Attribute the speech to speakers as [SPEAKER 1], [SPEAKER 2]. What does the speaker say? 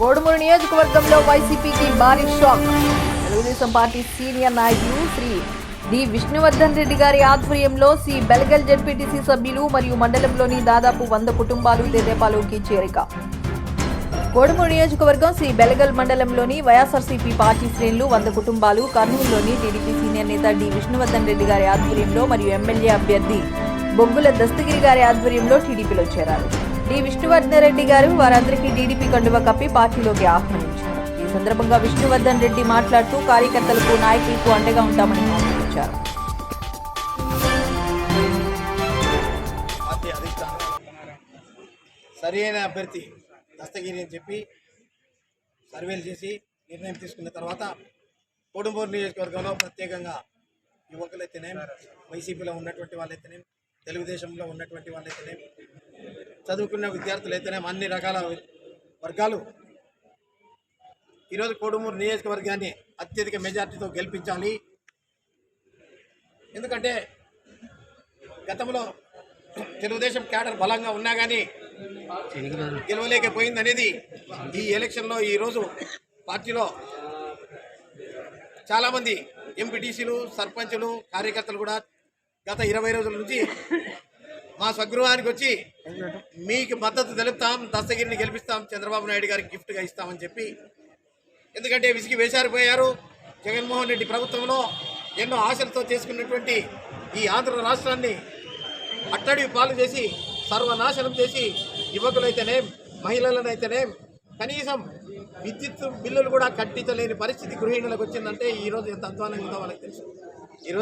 [SPEAKER 1] కోడుమూరు నియోజకవర్గంలో వైసీపీకి భారీ షాక్. తెలుగుదేశం పార్టీ సీనియర్ నాయకులు శ్రీ డి. విష్ణువర్ధన్ రెడ్డి గారి ఆధ్వర్యంలో సి. బెల్గల్ జడ్పీటీసీ సభ్యులు మరియు మండలంలోని దాదాపు వంద కుటుంబాలు తెదేపాలోకి చేరిక. కోడుమూరు నియోజకవర్గం శ్రీ బెలగల్ మండలంలోని వైఎస్ఆర్సీపీ పార్టీ శ్రేణులు వంద కుటుంబాలు కర్నూలులోని టీడీపీ సీనియర్ నేత డి. విష్ణువర్ధన్ రెడ్డి గారి ఆధ్వర్యంలో మరియు ఎమ్మెల్యే అభ్యర్థి బొగ్గుల దస్తగిరి గారి ఆధ్వర్యంలో టీడీపీలో చేరారు. డి. విష్ణువర్ధన్ రెడ్డి గారు వారందరికీ టీడీపీ కండువ కప్పి పార్టీలోకి ఆహ్వానించారు. ఈ సందర్భంగా విష్ణువర్ధన్ రెడ్డి మాట్లాడుతూ కార్యకర్తలకు నాయకులకు అండగా ఉంటామని హామీ ఇచ్చారు
[SPEAKER 2] సరి అయిన అభ్యర్థి దస్తగిరి అని చెప్పి సర్వేలు చేసి నిర్ణయం తీసుకున్న తర్వాత కోడుమూరు నియోజకవర్గంలో ప్రత్యేకంగా యువకులైతేనే వైసీపీలో ఉన్నటువంటి వాళ్ళైతేనే తెలుగుదేశంలో ఉన్నటువంటి వాళ్ళైతేనే చదువుకున్న అయితేనే అన్ని రకాల వర్గాలు. ఈరోజు కోడుమూరు నియోజకవర్గాన్ని అత్యధిక మెజార్టీతో గెలిపించాలి. ఎందుకంటే గతంలో తెలుగుదేశం క్యాడర్ బలంగా ఉన్నా కానీ గెలవలేకపోయింది అనేది ఈ ఎలక్షన్లో ఈరోజు పార్టీలో చాలామంది ఎంపీటీసీలు సర్పంచులు కార్యకర్తలు కూడా గత ఇరవై రోజుల నుంచి మా స్వగృహానికి వచ్చి మీకు మద్దతు తెలుపుతాం దస్తగిరిని గెలిపిస్తాం చంద్రబాబు నాయుడు గారికి గిఫ్ట్గా ఇస్తామని చెప్పి. ఎందుకంటే విసిగి వేసారిపోయారు జగన్మోహన్ రెడ్డి ప్రభుత్వంలో ఎన్నో ఆశలతో చేసుకున్నటువంటి ఈ ఆంధ్ర రాష్ట్రాన్ని అట్టడి పాలు చేసి సర్వనాశనం చేసి యువకులైతేనే మహిళలనైతేనే కనీసం విద్యుత్ బిల్లులు కూడా కట్టించలేని పరిస్థితి గృహిణులకు వచ్చిందంటే ఈరోజు ఎంత అధ్వానంగా ఉందో వాళ్ళకి తెలుసు.